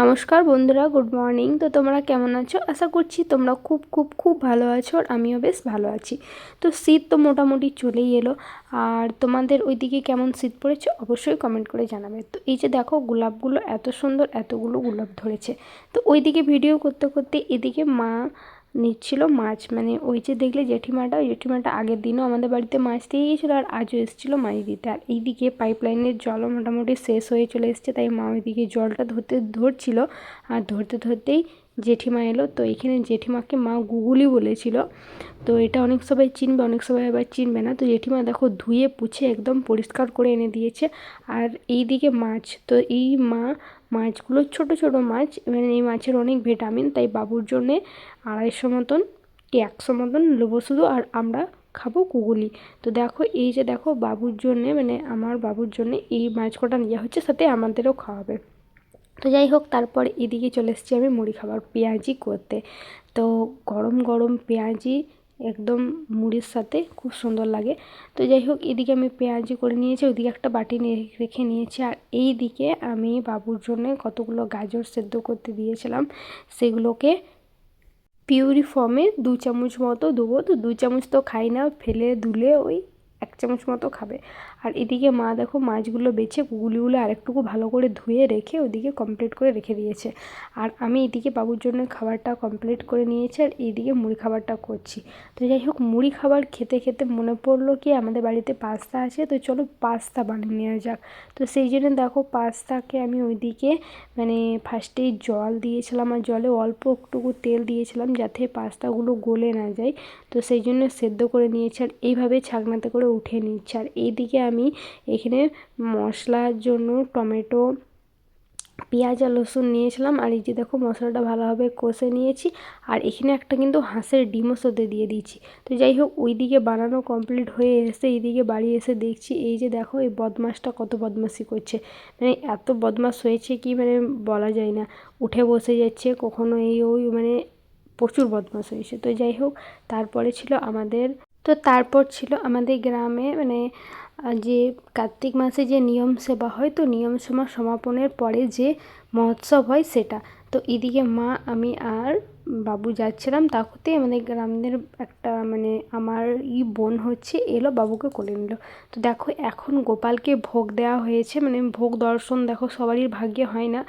নমস্কার বন্ধুরা, good morning. তো তোমরা কেমন আছো? আশা করছি তোমরা খুব খুব খুব ভালো আছো আর আমিও বেশ ভালো আছি। তো শীত তো মোটামুটি চলেই এলো। আর তোমাদের ওইদিকে কেমন শীত পড়েছে? অবশ্যই কমেন্ট করে জানাবে। তো এই যে দেখো, গোলাপগুলো এত সুন্দর, এতগুলো গোলাপ ধরেছে। তো ওইদিকে ভিডিও করতে করতে এদিকে মা নিচ্ছিল মাছ। মানে ওই যে দেখলে জেঠিমাটা, ওই জেঠিমাটা আগের দিনও আমাদের বাড়িতে মাছ দিয়ে গিয়েছিল আর আজও এসেছিল মাছ দিতে। আর এইদিকে পাইপলাইনের জলও মোটামুটি শেষ হয়ে চলে এসছে, তাই মা ওইদিকে জলটা ধরতে ধরছিল। আর ধরতে ধরতেই জেঠিমা এলো, তো এখানে জেঠিমাকে মা গুগুলি বলেছিল। তো এটা অনেক সবাই চিনবে, অনেক সবাই আবার চিনবে না। তো জেঠিমা দেখো ধুয়ে পুছে একদম পরিষ্কার করে এনে দিয়েছে। আর এই দিকে মাছ, তো এই মা মাছগুলো ছোট ছোট মাছ মানে এই মাছের অনেক ভিটামিন, তাই বাবুর জন্যে আড়াইশো মতন কি একশো মতন নেব শুধু, আর আমরা খাব কুগুলি। তো দেখো, এই যে দেখো, বাবুর জন্যে মানে আমার বাবুর জন্যে এই মাছ কটা নেওয়া হচ্ছে, সাথে আমাদেরও খাওয়াবে। তো যাই হোক, তারপর এদিকে চলে এসেছি আমি মুড়ি খাবার, পেঁয়াজি করতে। তো গরম গরম পেঁয়াজি একদম মুড়ির সাথে খুব সুন্দর লাগে। তো যাই হোক এদিকে আমি পেঁয়াজি করে নিয়েছি, ওইদিকে একটা বাটি রেখে নিয়েছি। আর এই দিকে আমি বাবুর জন্য কতগুলো গাজর সেদ্ধ করতে দিয়েছিলাম। সেগুলোকে পিউরি ফর্মে দু চামচ মতো দেবো। তো দু চামচ তো খাই না, ফেলে দুলে ওই এক চামচ মতো খাবে। আর এদিকে মা দেখো মাছগুলো বেছে গুগুলিগুলো আরেকটুকু ভালো করে ধুয়ে রেখে ওদিকে কমপ্লিট করে রেখে দিয়েছে। আর আমি এদিকে বাবুর জন্য খাবারটা কমপ্লিট করে নিয়েছি আর এইদিকে মুড়ি খাবারটা করছি। তো যাই হোক, মুড়ি খাবার খেতে খেতে মনে পড়ল কি আমাদের বাড়িতে পাস্তা আছে, তো চলো পাস্তা বানিয়ে নেওয়া যাক। তো সেই জন্য দেখো পাস্তাকে আমি ওইদিকে মানে ফার্স্টেই জল দিয়েছিলাম আর জলে অল্প একটুকু তেল দিয়েছিলাম যাতে পাস্তাগুলো গলে না যায়। তো সেই জন্য সেদ্ধ করে নিয়েছি আর এইভাবে ছাকনাতে করে উঠে নিচ্ছে। আর এইদিকে আমি এখানে মশলার জন্য টমেটো, পেঁয়াজ আর রসুন নিয়েছিলাম। আর এই যে দেখো মশলাটা ভালোভাবে কষে নিয়েছি। আর এখানে একটা কিন্তু হাঁসের ডিমও সাথে দিয়ে দিয়েছি। তো যাই হোক, ওইদিকে বানানো কমপ্লিট হয়ে এসে এইদিকে বাড়ি এসে দেখছি, এই যে দেখো এই বদমাসটা কত বদমাসি করছে। মানে এত বদমাস হয়েছে কি মানে বলা যায় না। উঠে বসে যাচ্ছে, কখনো এই ওই মানে প্রচুর বদমাস হয়েছে। তো যাই হোক, তারপরে ছিল আমাদের তো তারপর ছিল আমাদের গ্রামে মানে যে কার্তিক মাসে যে নিয়ম সেবা হয়, তো নিয়ম সেবা সমাপনের পরে যে মহোৎসব হয় সেটা। তো এদিকে মা, আমি আর বাবু যাচ্ছিলাম তাকতে আমাদের গ্রামের একটা মানে আমার ই বোন হচ্ছে, এলো, বাবুকে কোলে নিল। তো দেখো, এখন গোপালকে ভোগ দেওয়া হয়েছে মানে ভোগ দর্শন দেখো, সবারই ভাগ্যে হয় না।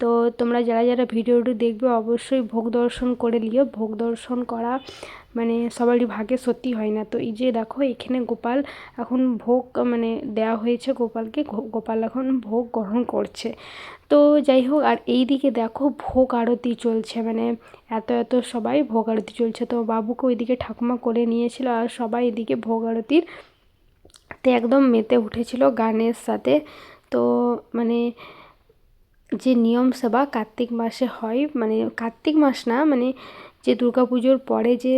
তো তোমরা যারা যারা ভিডিওটি দেখবে, অবশ্যই ভোগ দর্শন করে নিও। ভোগ দর্শন করা মানে সবারই ভাগে সত্যি হয় না। তো এই যে দেখো, এখানে গোপাল এখন ভোগ মানে দেওয়া হয়েছে গোপালকে। গোপাল এখন ভোগ গ্রহণ করছে। তো যাই হোক, আর এই দিকে দেখো ভোগ আরতি চলছে। মানে এত এত সবাই ভোগ আরতি চলছে। তো বাবুকে ওইদিকে ঠাকুমা করে নিয়েছিল আর সবাই এদিকে ভোগ আরতির তে একদম মেতে উঠেছিল গানের সাথে। তো মানে যে নিয়ম সেবা কার্তিক মাসে হয় মানে কার্তিক মাস না মানে যে দুর্গাপুজোর পরে যে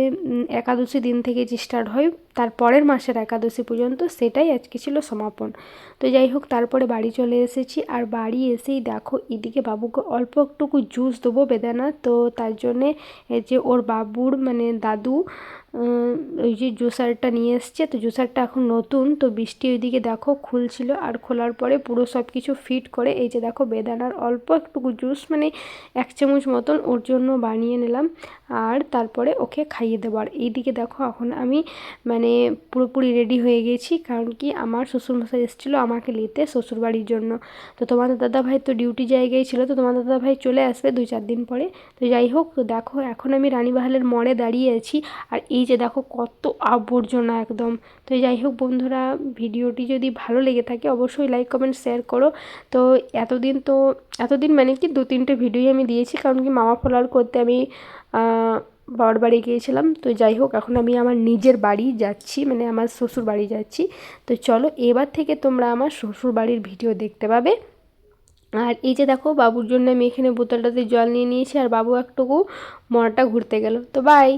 একাদশী দিন থেকে যে স্টার্ট হয় তার পরের মাসের একাদশী পর্যন্ত সেটাই আজকে ছিল সমাপন। তো যাই হোক, তারপরে বাড়ি চলে এসেছি। আর বাড়ি এসেই দেখো, এদিকে বাবুকে অল্প একটুকু জুস দেবো বেদানা। তো তার জন্যে যে ওর বাবুর মানে দাদু ওই যে জুসারটা নিয়ে এসছে। তো জুসারটা এখন নতুন। তো বৃষ্টি ওইদিকে দেখো, খুলছিল। আর খোলার পরে পুরো সব কিছু ফিট করে এই যে দেখো, বেদানার অল্প একটুকু জুস মানে এক চামচ মতন ওর জন্য বানিয়ে নিলাম। আর তারপরে ওকে খাইয়ে দেবো। আর এইদিকে দেখো, এখন আমি মানে পুরোপুরি রেডি হয়ে গেছি। কারণ কি আমার শ্বশুরমশাই এসেছিল আমাকে নিতে শ্বশুরবাড়ির জন্য। তো তোমাদের দাদাভাই তো ডিউটি জায়গায় ছিল, তো তোমাদের দাদাভাই চলে আসবে দুই চার দিন পরে। তো যাই হোক, তো দেখো এখন আমি রানীবাহালের মোড়ে দাঁড়িয়ে আছি। আর এই যে দেখো কত আবর্জনা একদম। তো যাই হোক বন্ধুরা, ভিডিওটি যদি ভালো লেগে থাকে অবশ্যই লাইক কমেন্ট শেয়ার করো। তো এতদিন তো, এতদিন মানে কি দু তিনটে ভিডিওই আমি দিয়েছি। কারণ কি মামা ফলার করতে আমি বাবার বাড়ি গিয়েছিলাম। তো যাই হোক, এখন আমি আমার নিজের বাড়ি যাচ্ছি মানে আমার শ্বশুর বাড়ি যাচ্ছি। তো চলো, এবার থেকে তোমরা আমার শ্বশুর বাড়ির ভিডিও দেখতে পাবে। আর এই যে দেখো, বাবুর জন্য আমি এখানে বোতলটাতে জল নিয়ে নিয়েছি, আর বাবু একটুকু মনটা ঘুরতে গেল। তো বাই